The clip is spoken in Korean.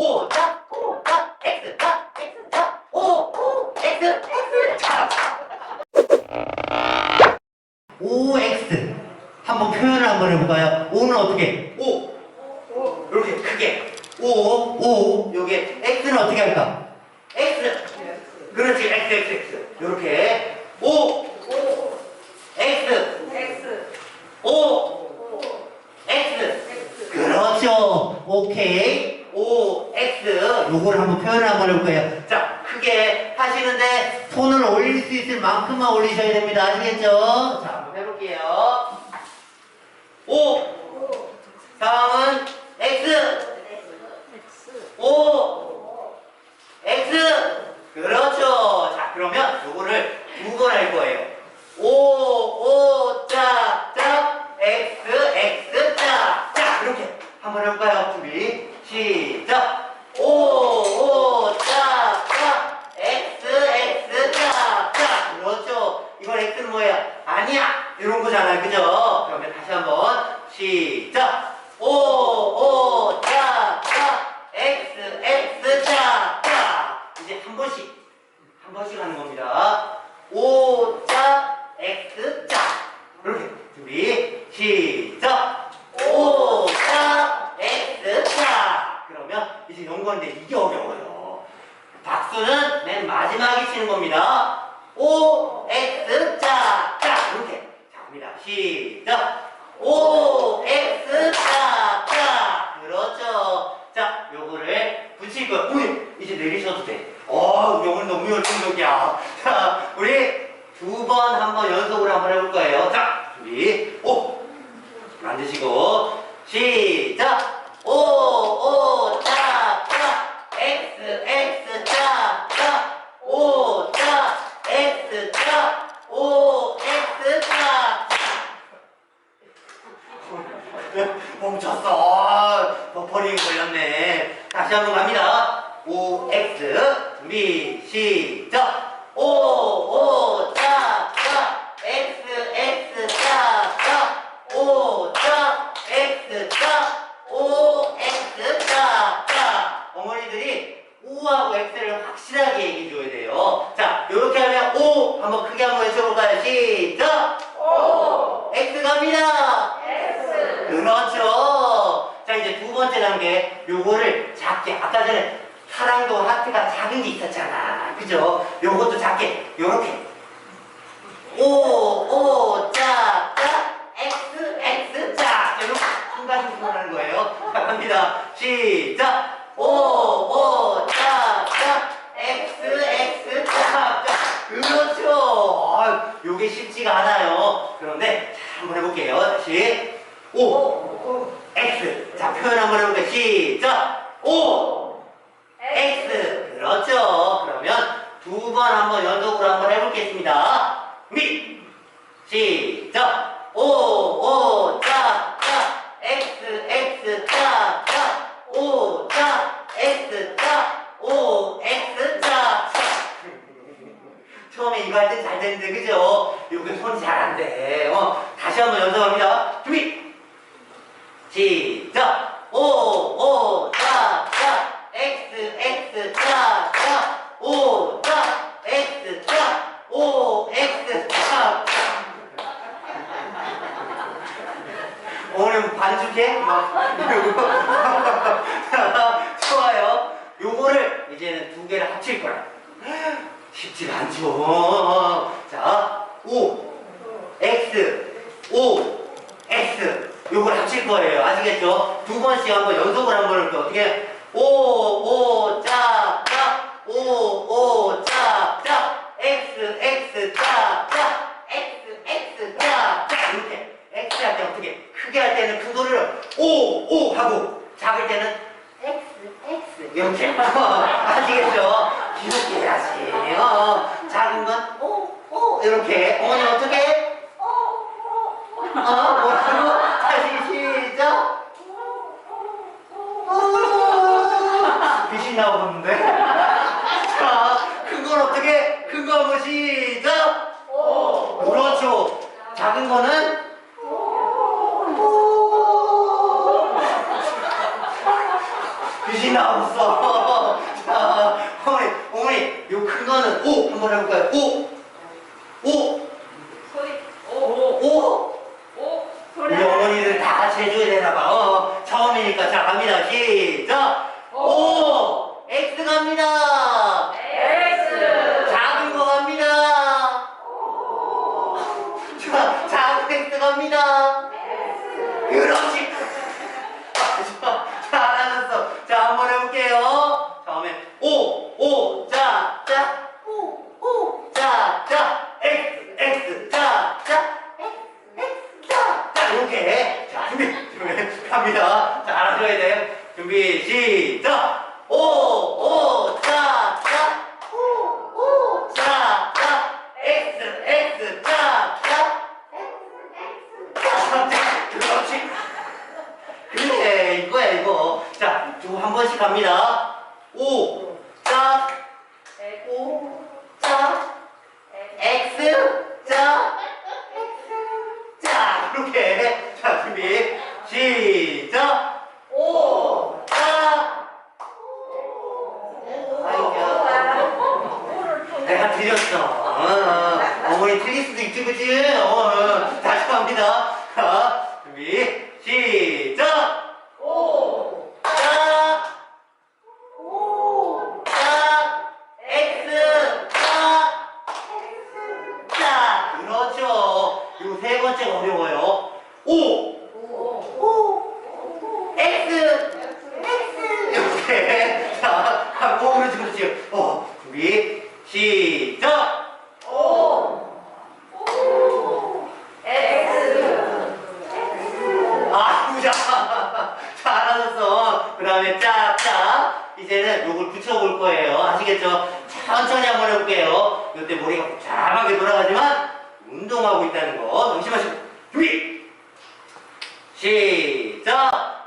오자 오자 X자 X자 오오 X X자 5X 한번 표현을 한번 해볼까요? 오는 어떻게? 오! 오! 이렇게 크게 오! 오! 오! 요게 X는 어떻게 할까? X 그렇지 X X X 요렇게 오! 5 X 오 X 그렇죠 오케이 오 x 요걸 한번 표현을 한번 해볼 거예요. 자 크게 하시는데 손을 올릴 수 있을 만큼만 올리셔야 됩니다. 아시겠죠? 자 한번 해볼게요. 5 다음은 x 5 거잖아요. 그죠? 그러면 다시 한번. 시작. O, O, 짝, 짝, X, X, 짝, 짝. 이제 한 번씩. 한 번씩 하는 겁니다. O 자 X 자 이렇게 준비 시작. O 자 X 자 그러면 이제 연구하는데 이게 어려워요. 박수는 맨 마지막에 치는 겁니다. O X 자자 이렇게 자 갑니다. 시작. O X 자자 그렇죠. 자 요거를 붙일 거예요. 우리 이제 내리셔도 돼. 어, 오늘 너무 열정적이야. 자, 우리 두 번 한번 연속으로 한번 해볼 거예요. 자, 준비. 오! 앉으시고, 시작! 오, 오, 자, 자, X, X, 자, 자, 오, 자, X, 자, 오, X, 자, 멈췄어. 아, 버퍼링 걸렸네. 다시 한번 갑니다. O, X, 준비, 시작. O, O, 자, 자, X, X, 자, 자, O, 자, X, 자, O, X, 자, 자. 어머니들이 O하고 X를 확실하게 얘기해줘야 돼요. 자, 이렇게 하면 O 한번 크게 한번 외쳐볼까요? 시작. X 갑니다. 그렇죠. 자 이제 두 번째 단계 요거를 작게 아까 전에 사랑도 하트가 작은 게 있었잖아. 그죠? 요것도 작게 요렇게 오오 짜, 짜, X X 짜 이렇게 한 가지씩 하는 거예요. 자, 갑니다. 시작. 오오 짜, 짜, X X 짜, 짜. 그렇죠. 아, 요게 쉽지가 않아요. 그런데 자, 한번 해볼게요. 다시 오 X 자 표현 한번 해볼게요. 시작. 오 X 그렇죠. 그러면 두 번 한번 연속으로 한번 해보겠습니다. 미 시작. 오오 짜, 짜, X X 짜, 짜, 오 짜, X 짜, 오 X 짜, 짜. 처음에 이거 할 때 잘 되는데 그죠? 요게 손이 잘 안 돼. 어, 다시 한번 연습합니다. 준비. 시작. 오, 오, 자, 자, X, X, 자, 자, 오, 자, X, 자, 오, X, 자, 자. 오늘 반죽해? 막, 이러고. 자, 좋아요. 요거를 이제는 두 개를 합칠 거야. 쉽지가 않죠. 자, O, X, O, X. 요걸 합칠 거예요. 아시겠죠? 두 연속으로 한번 할게요. 어떻게? O, O, 짜, 짜, O, O, 짜, 짜, X, X, 짜, 짜, X, X, 짜, 짜. 이렇게. X 할때 어떻게? 크게 할 때는 큰 소리를 O 하고, 작을 때는 X, X. 이렇게. 아시겠죠? 귀엽게 해야지. 어, 작은 건 O. 이렇게. 어머니 어떻게? 어, 뭐라고? 다시 시작. 어, 귀신 나오는데? 자, 큰건 어떻게? 큰 거 한번 시작. 그렇죠. 작은 거는? 귀신 나왔어. 자, 어머니, 어머니, 요 큰 거는 오 한번 해볼까요? 오, 오, 오. 우리 어머니들 갑니다. 시작. 오. X 갑니다. X 작은 거 갑니다. 자, 작은 X 갑니다. 그렇지. 자, 잘하셨어. 자, 한번 해볼게요. 처음에 오, 오, 자, 자, 오, 오, 자, 자, X, X, 자, 자, X, X, 자, 자, 이렇게. 자, 준비, 준비, 갑니다. 잘하셔야 돼요. 준비, 시작. 오, 오, 자, 자, 오, 오, 자, 자, X, X, 자, 자, 자, 자, 그렇지. 그래 이거야 이거. 자두한 번씩 갑니다. 오자. 오자. X 자 자, 이렇게 자 준비 시작 오 자 아이고 내가 드렸어 어, 어, 어머니 틀릴 수도 있지 그치 어, 어. 다시 갑니다 자 준비 시작 오 자, 오, 자, X, 자, 자, 그렇죠. 요 세 번째가 어려워요. 오, 오, X, X. 이렇게. 자, 하고, 그렇지, 그렇지. 어, 준비, 시작. 오 X 아, 부자. 잘하셨어. 그 다음에 짝짝. 이제는 요걸 붙여볼 거예요. 아시겠죠? 천천히 한번 해볼게요. 이때 머리가 복잡하게 돌아가지만 운동하고 있다는 거 명심하시고 준비. 시작. 오,